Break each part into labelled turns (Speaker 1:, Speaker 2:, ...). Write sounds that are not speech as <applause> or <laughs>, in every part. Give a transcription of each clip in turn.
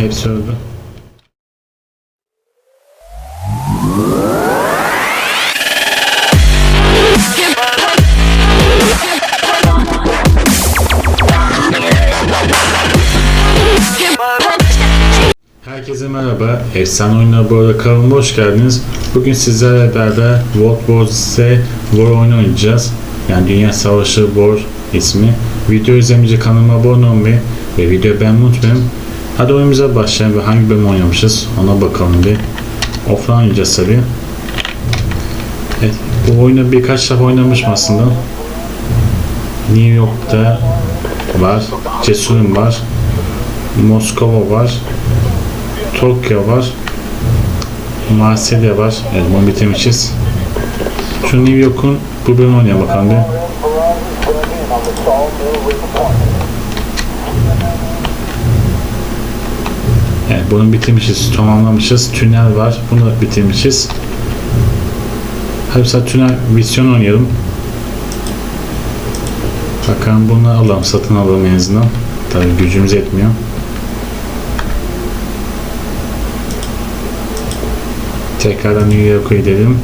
Speaker 1: Hepsi öldü. Herkese merhaba. Efsane oyunlar bu arada kanalıma hoş geldiniz. Bugün sizlerle beraber World War Z War oyunu oynayacağız. Yani Dünya Savaşı War ismi. Video izlemeyince kanalıma abone olmayı ve videoyu beğenmeyi unutmayın. Hadi oyunumuza başlayalım ve hangi bölüm oynamışız ona bakalım bir. Offline oynayacağız tabi. Evet, bu oyunu birkaç defa oynamışım aslında. New York'ta var, Cesur'un var, Moskova var, Tokyo var. Marsilya var. Evet bunu bitirmişiz. Şu New York'un bu bölüm oynayalım bakalım bir. Bunu bitirmişiz. Tamamlamışız. Tünel var. Bunu da bitirmişiz. Hadi tünel misyon oynayalım. Bakalım bunu alalım. Satın alalım en azından. Tabii gücümüz yetmiyor. Tekrardan New York'a gidelim.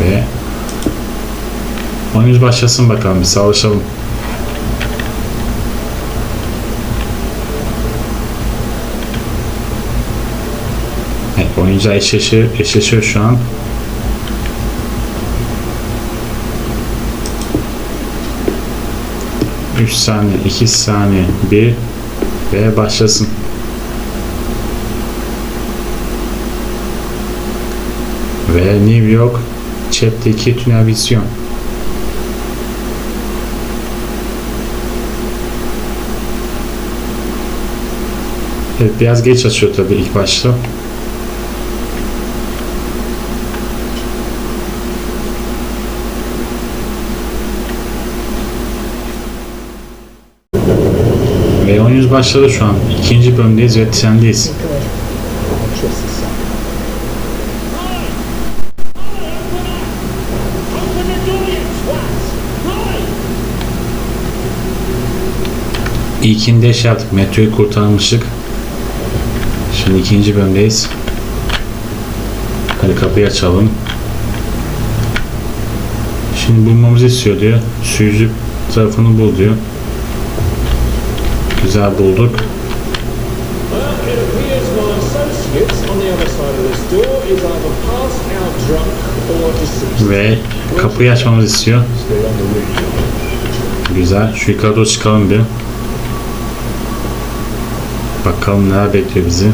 Speaker 1: Ve oyunumuz başlasın bakalım bir savaşalım. Evet, oyuncu eşleşiyor, eşleşiyor şu an. Üç saniye, iki saniye, bir ve başlasın. ve New York Çep'teki tünel vizyon. Evet biraz geç açıyor tabii ilk başta. Ve oyunumuz başladı şu an. İkinci bölümdeyiz ve trendeyiz. İlkinde şey yaptık. Metroyu kurtarmıştık. Şimdi ikinci bölümdeyiz. Hadi kapıyı açalım. Şimdi bulmamızı istiyor diyor. Sürücü tarafını bul diyor. Güzel bulduk. Ve kapıyı açmamızı istiyor. Güzel. Şu yukarı çıkalım bir. Bakalım neler bekliyor bizi.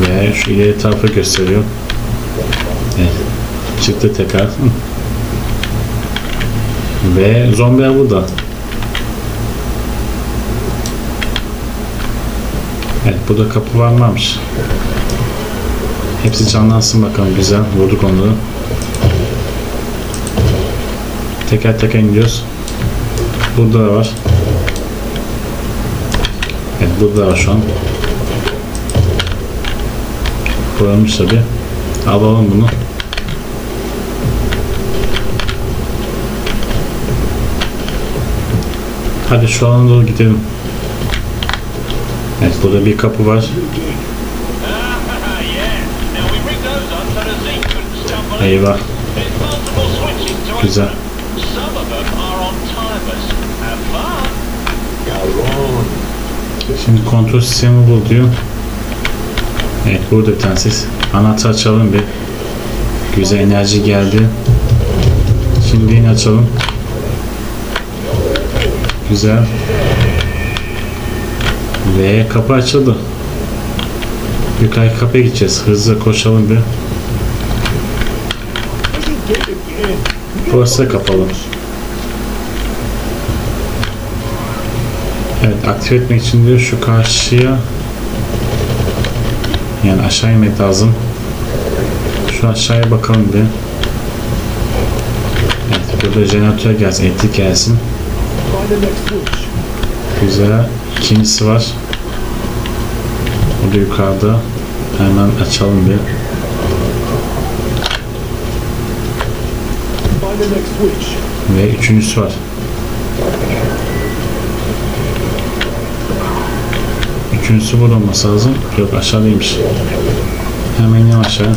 Speaker 1: Ve şu ileri tarafı gösteriyor. Evet. Çıktı tekrar. Ve zombiler burada. Burada kapı varmış. Hepsi canlansın bakalım güzel. Vurduk onları. Teker teker gidiyoruz. Burada da var. Evet burada da var şu an. Koyulmuş tabi. Alalım bunu. Hadi şu alana doğru gidelim. Evet burada bir kapı var. Eyvah. Güzel. Şimdi kontrol sistemi bul diyor. Evet burada bir tanesiz. Anahtar açalım bir. Güzel enerji geldi. Şimdi yine açalım. Güzel. Ve kapı açıldı. Yukarı kapıya gideceğiz. Hızlı koşalım bir. Burası kapalı. Evet aktif etmek için diyor şu karşıya yani aşağı inmek lazım. Şu aşağıya bakalım bir. Evet burada jeneratör gelsin, elektrik gelsin. Güzel. İkincisi var. O da yukarıda. Hemen açalım bir. Ve üçüncüsü var. Üçüncüsü burada olması lazım. Yok aşağıdaymış. Hemen inin aşağı.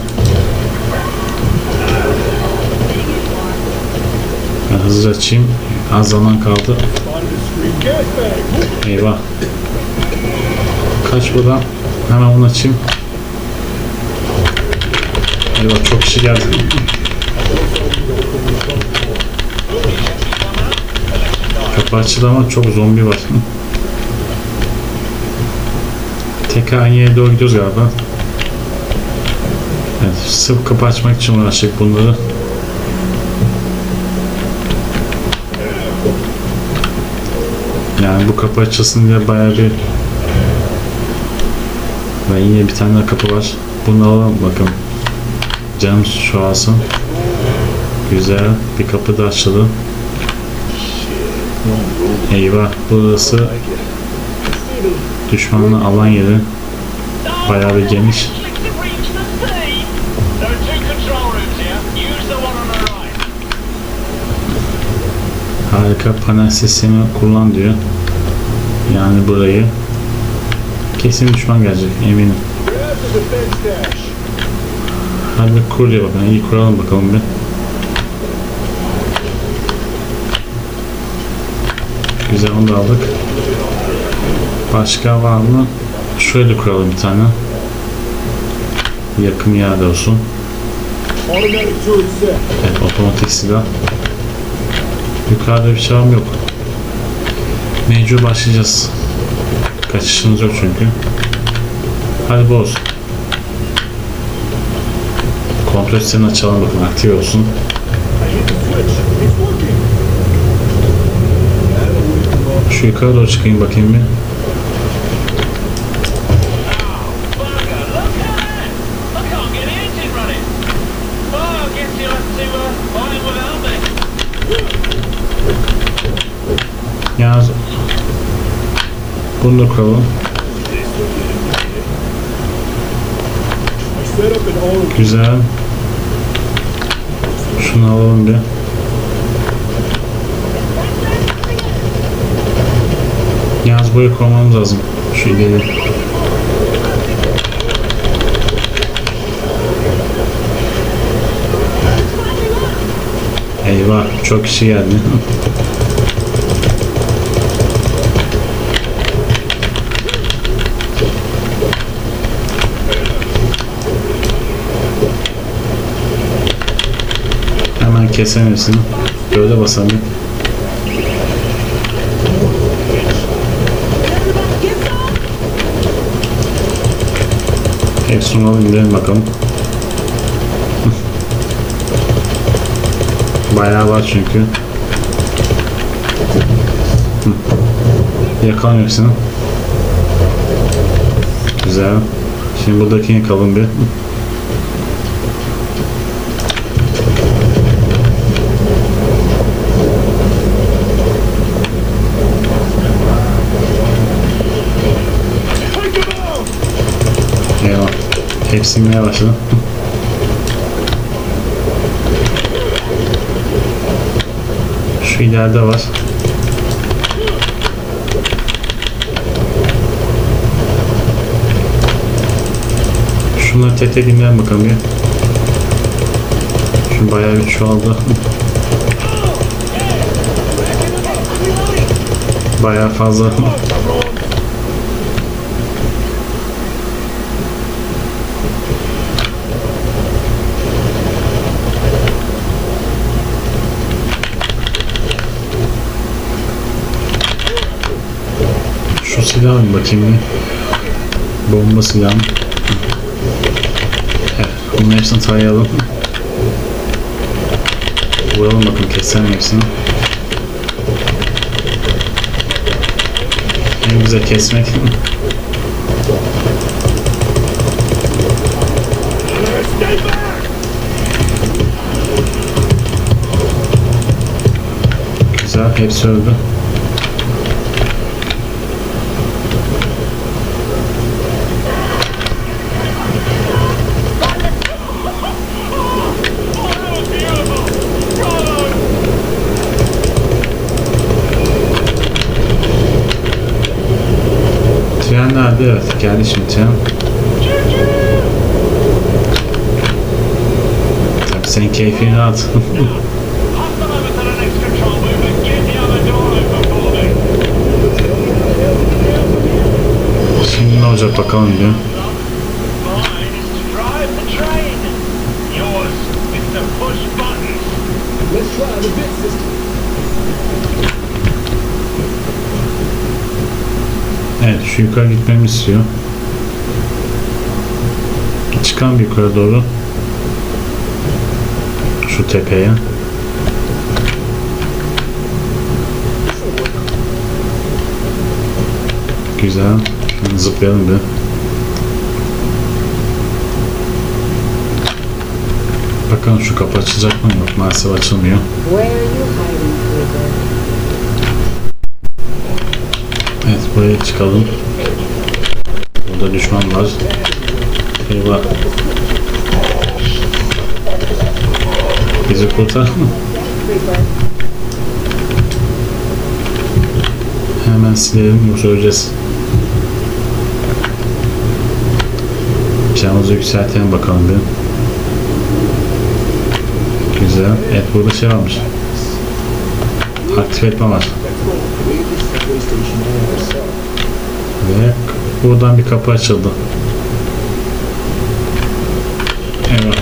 Speaker 1: Ben hızlıca açayım. Az zaman kaldı. Eyvah. Kaç buradan. Hemen onu açayım. Eyvah çok kişi geldi. Kapı açıldı ama çok zombi var. Yere doğru gidiyoruz galiba. Evet, sırf kapı açmak için uğraştık bunları. Yani bu kapı açılsın diye bayağı bir ve yine bir tane kapı var. Bunu alalım bakın. Canım şu alsın. Güzel. Bir kapı da açıldı. Eyvah. Burası düşmanla alan yeri. Bayağı bir geniş. Harika panel sistemi kullan diyor. Yani burayı kesin düşman gelecek eminim. Hadi bir kur diye bakalım. İyi kuralım bakalım bir. Güzel onu da aldık. Başka var mı? Şöyle kuralım bir tane. Yakın yerde olsun. Evet otomatik silah. Yukarıda bir şey var mı? yok. Mecbur başlayacağız. Kaçışımız yok çünkü. Hadi. Kontrol sistemini açalım bakın aktif olsun. Şu yukarı doğru çıkayım bakayım bir. Bunu da. Güzel. Şunu alalım bir. Yalnız buraya koymamız lazım. Şu ileri. Eyvah çok kişi geldi. <laughs> Hepsini. Böyle basalım. Hepsini alalım indirelim bakalım. <laughs> Bayağı var çünkü. Yakalım hepsini. Güzel. Şimdi buradakini yakalım bir. Hepsi inmeye başladı. Şu ileride var. Şunları indirelim bakalım bir. Şu bayağı bir çoğaldı. Bayağı fazla. Silahı bir bakayım. Bomba silahı. Evet, bunun hepsini tarayalım. Vuralım bakın keselim hepsini. En güzel kesmek. Güzel, hepsi öldü.
Speaker 2: Get the other door open for me.
Speaker 1: Şimdi ne olacak bakalım diyor.
Speaker 3: Let's try the bit system.
Speaker 1: Evet şu yukarı gitmemi istiyor. Çıkan bir yukarı doğru. Şu tepeye. Güzel. Zıplayalım bir. Bakalım şu kapı açılacak mı? Yok maalesef açılmıyor.
Speaker 4: Where are you hiding,
Speaker 1: buraya çıkalım. Burada düşman var. Eyvah. Bizi kurtar.
Speaker 4: Creeper.
Speaker 1: Hemen silelim yoksa öleceğiz. Camımızı yükseltelim bakalım bir. Güzel. Evet burada şey varmış. Aktif etme var. Ve buradan bir kapı açıldı.
Speaker 3: Gone.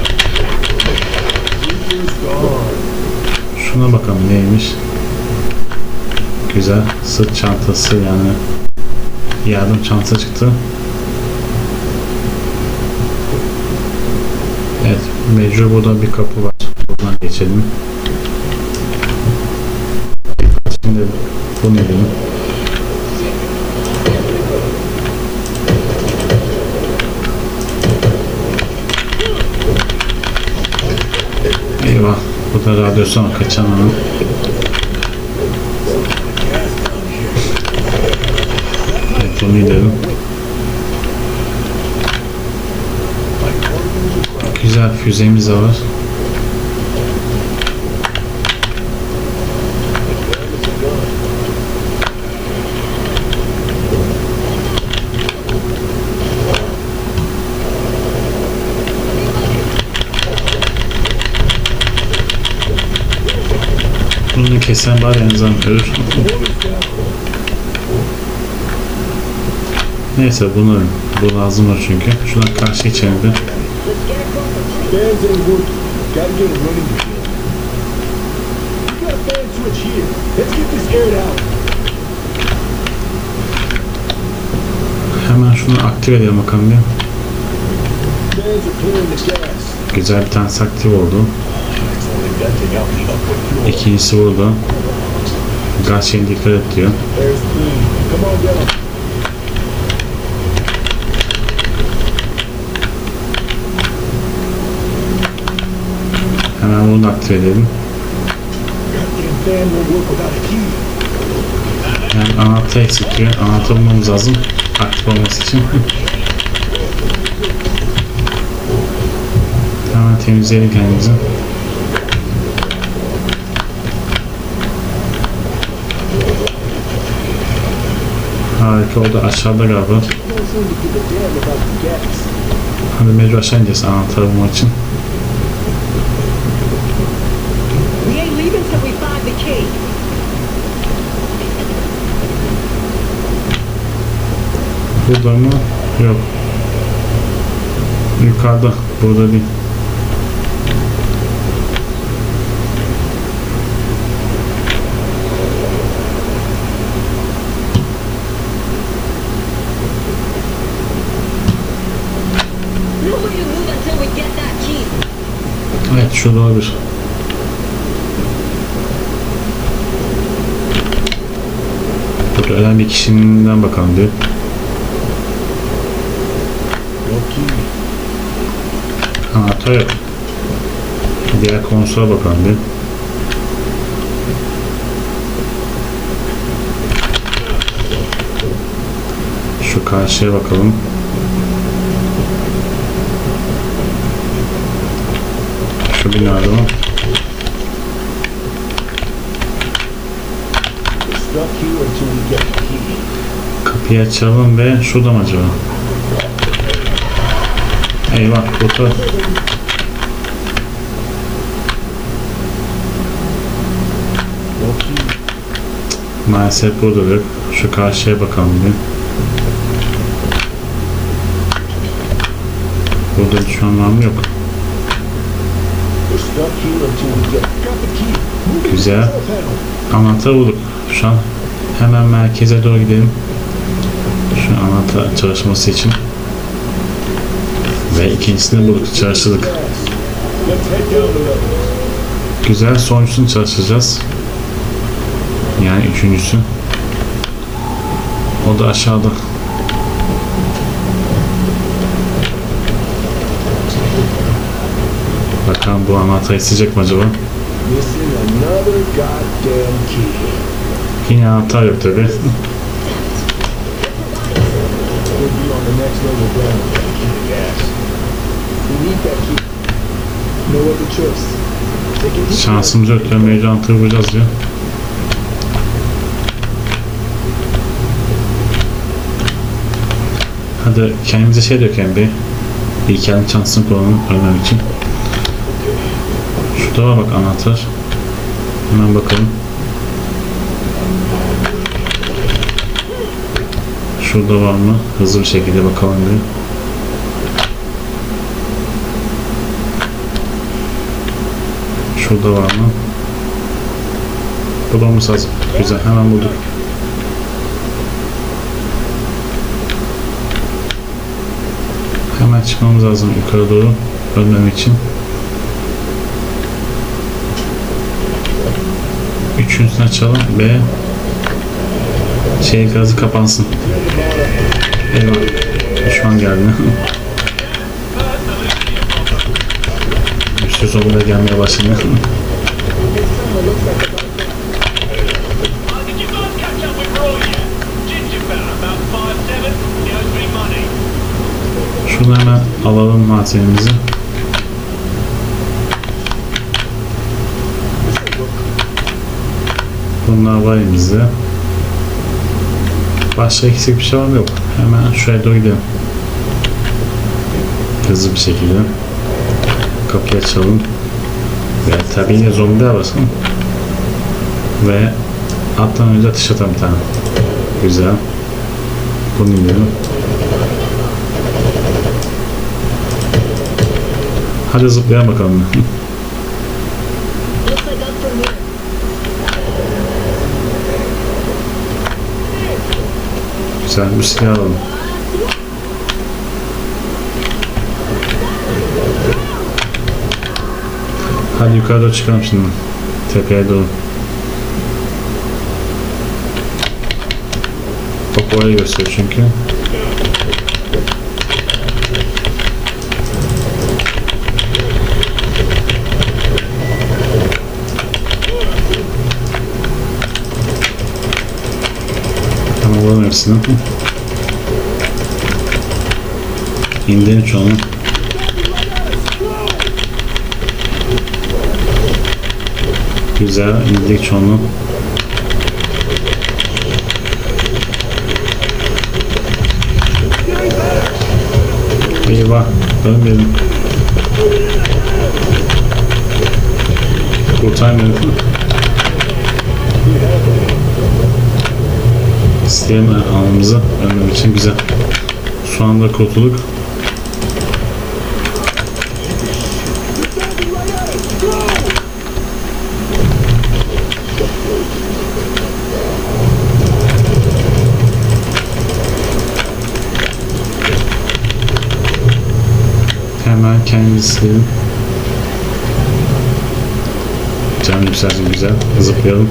Speaker 1: Şuna bakalım neymiş. Güzel. Sırt çantası yani. Yardım çantası çıktı. Evet. Mecbur burada bir kapı var. Buradan geçelim. Burada radyasyon kaçamam. Evet bunu gidelim. Güzel füzemiz var. Bunu kesen bari en azından ölür. Neyse bunu bu lazım var çünkü. Şuradan karşı
Speaker 3: out.
Speaker 1: Hemen şunu aktif edelim bakalım bir. Güzel bir tanesi aktif oldu. İkincisi burada. Gaz şeyine dikkat et diyor. Hemen bunu da aktif edelim. Yani anahtar eksik diyor. Anahtar bulmamız lazım. Aktif olması için. <laughs> Hemen temizleyelim kendimizi. Harika oldu. Aşağıda galiba. Hadi mecbur aşağı ineceğiz anahtarı bulmak için.
Speaker 4: We ain't leaving till we find the key.
Speaker 1: Burada mı? Yok. Yukarıda. Burada değil. Şurada olabilir. Burada ölen bir kişiden bakalım diyor. Anahtar yok. Diğer konsola bakalım bir. Şu karşıya bakalım.
Speaker 3: Get the key.
Speaker 1: Kapıyı açalım ve şurada mı acaba? Eyvah otur. Maalesef burada yok. Şu karşıya bakalım bir. Burada düşman var mı? Yok. Güzel. Anahtarı bulduk. Şu an hemen merkeze doğru gidelim. Şu anahtar çalışması için. Ve ikincisini bulduk. Çalıştırdık. Güzel. Sonuncusunu çalışacağız. Yani üçüncüsü. O da aşağıda. Bakalım bu anahtar isteyecek mi acaba? Yine anahtar yok tabi. Şansımız yok ya mevcut anahtarı bulacağız diyor. Hadi kendimize şey dökelim bir. Kendi şansını kullanalım ölmem için. Şurada bak anahtar. Hemen bakalım. Şurada var mı? Hızlı bir şekilde bakalım bir. Şurada var mı? Bulmamız lazım. Güzel hemen bulduk. Hemen çıkmamız lazım yukarı doğru ölmemek için. Üçüncüsünü açalım ve şey gazı kapansın. Eyvah. Düşman geldi. <laughs> Üstü sonunda gelmeye başladı.
Speaker 2: Uh, did you guys
Speaker 1: Bunlar var elimizde. Başka eksik bir şey var mı? Yok. Hemen şuraya doğru gidelim. Hızlı bir şekilde. Kapıyı açalım. Ve yine zombiler var. Ve attan önce ateş atalım bir tane. Güzel. Bunu indirelim. Hadi zıplayalım bakalım. Güzel silah alalım. Hadi yukarıda çıkalım şimdi. Tepeye doğru. Bak orayı gösteriyor çünkü. Alalım hepsini. İndirin çoğunu. Güzel indirdik çoğunu. Eyvah ölmedim. Kurtarmıyorum. İsteyelim alnımızı önlem için güzel. Şu anda kurtulduk. Hemen kendimizi silelim. Can yükselsin güzel. Zıplayalım.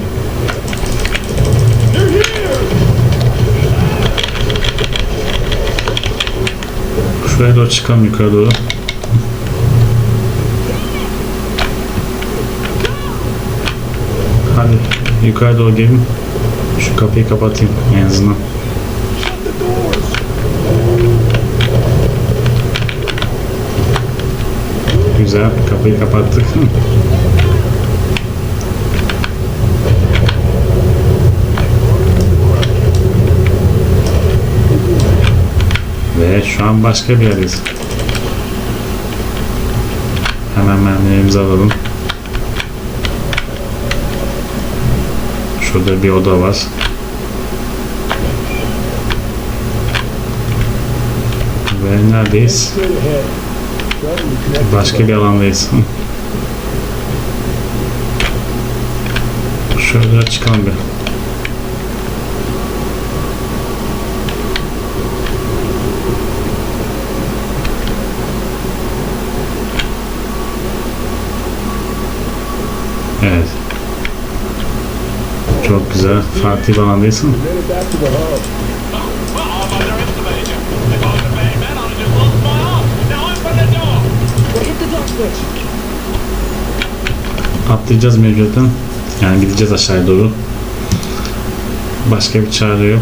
Speaker 1: Şuraya doğru çıkalım yukarı doğru. Hadi yukarı doğru gelin. Şu kapıyı kapatayım en azından. Güzel kapıyı kapattık. <laughs> Evet şu an başka bir yerdeyiz. Hemen mermilerimizi alalım. Şurada bir oda var. Ve neredeyiz? Başka bir alandayız. <laughs> Şöyle çıkalım bir.
Speaker 3: Hit the door switch.
Speaker 1: Atlayacağız mevcuttan. Yani gideceğiz aşağıya doğru. Başka bir çare yok.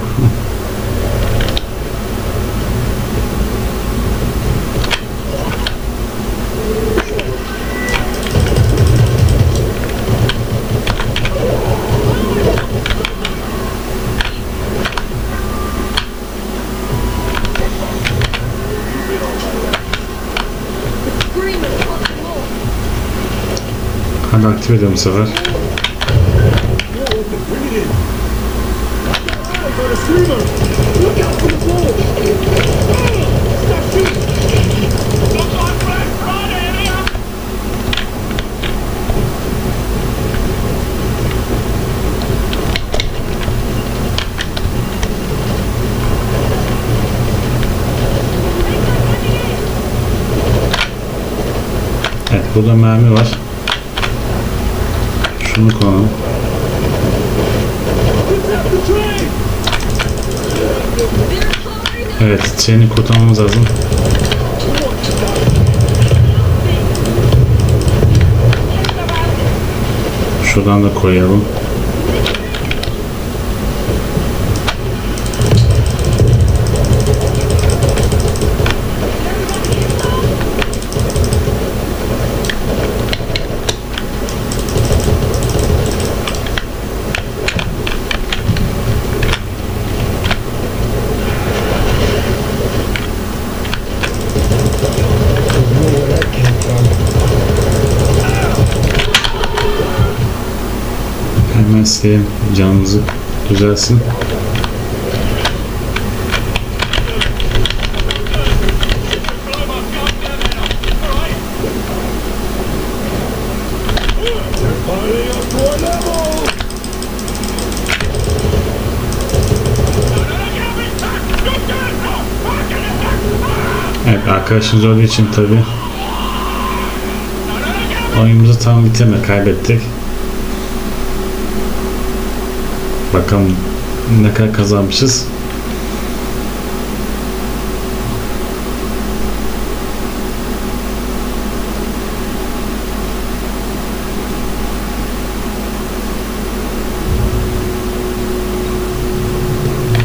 Speaker 2: Black Friday in here.
Speaker 1: Evet burada mermi var. Şunu
Speaker 4: firing
Speaker 1: Evet treni kurtarmamız lazım. Şuradan da koyalım.
Speaker 2: İt back! Ah!
Speaker 1: Evet arkadaşımız olduğu için tabi oyunumuzu tam bitirme kaybettik. Bakalım ne kadar kazanmışız.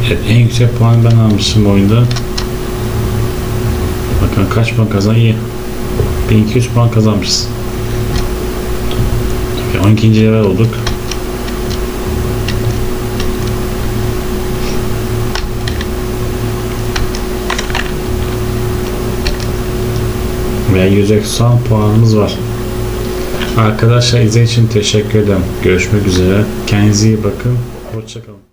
Speaker 1: Evet, en yüksek puan ben almışım oyunda. Bakın kaç puan kazan iyi. 1200 puan kazanmışız. Ve 12. level olduk. Ve 190 puanımız var. Arkadaşlar izlediğiniz için teşekkür ederim. Görüşmek üzere. Kendinize iyi bakın. Hoşçakalın.